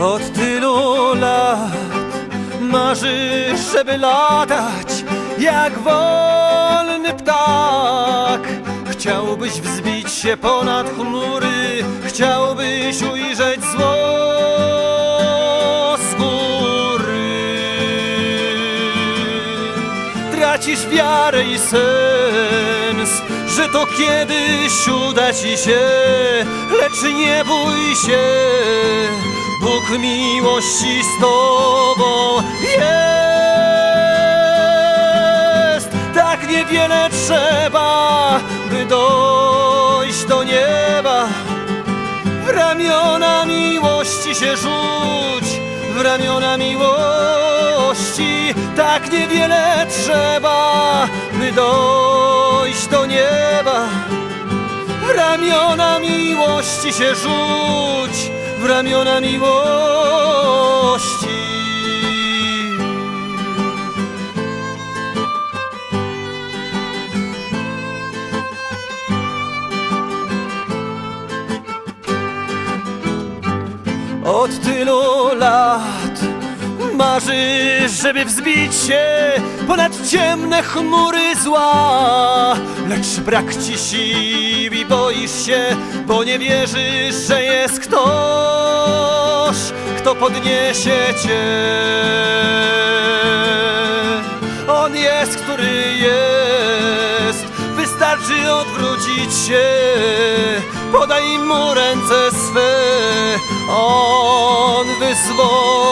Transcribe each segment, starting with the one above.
Od tylu lat marzysz, żeby latać jak wolny ptak. Chciałbyś wzbić się ponad chmury, chciałbyś ujrzeć zło. Tracisz wiarę i sens, że to kiedyś uda ci się, lecz nie bój się, Bóg miłości z tobą jest. Tak niewiele trzeba, by dojść do nieba. W ramiona miłości się rzuć, w ramiona miłości. Tak niewiele trzeba, by dojść do nieba. W ramiona miłości się rzuć, w ramiona miłości. Od tylu lat marzysz, żeby wzbić się ponad ciemne chmury zła. Lecz brak ci sił i boisz się, bo nie wierzysz, że jest ktoś, kto podniesie cię. On jest, który jest, wystarczy odwrócić się. Podaj mu ręce swe, on wyzwoli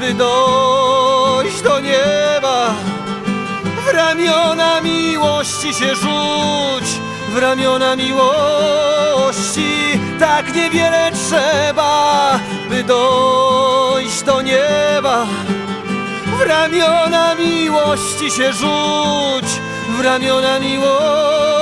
by dojść do nieba. W ramiona miłości się rzuć, w ramiona miłości. Tak niewiele trzeba, by dojść do nieba. W ramiona miłości się rzuć, w ramiona miłości.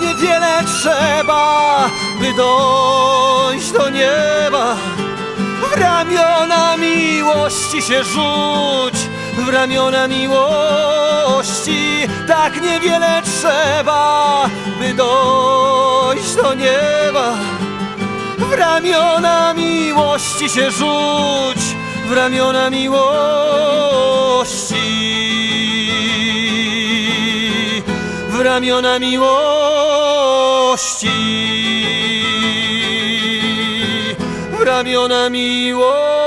Niewiele trzeba, by dojść do nieba. W ramiona miłości się rzuć, w ramiona miłości. Tak niewiele trzeba, by dojść do nieba. W ramiona miłości się rzuć, w ramiona miłości. W ramiona miłości. W ramiona miłości.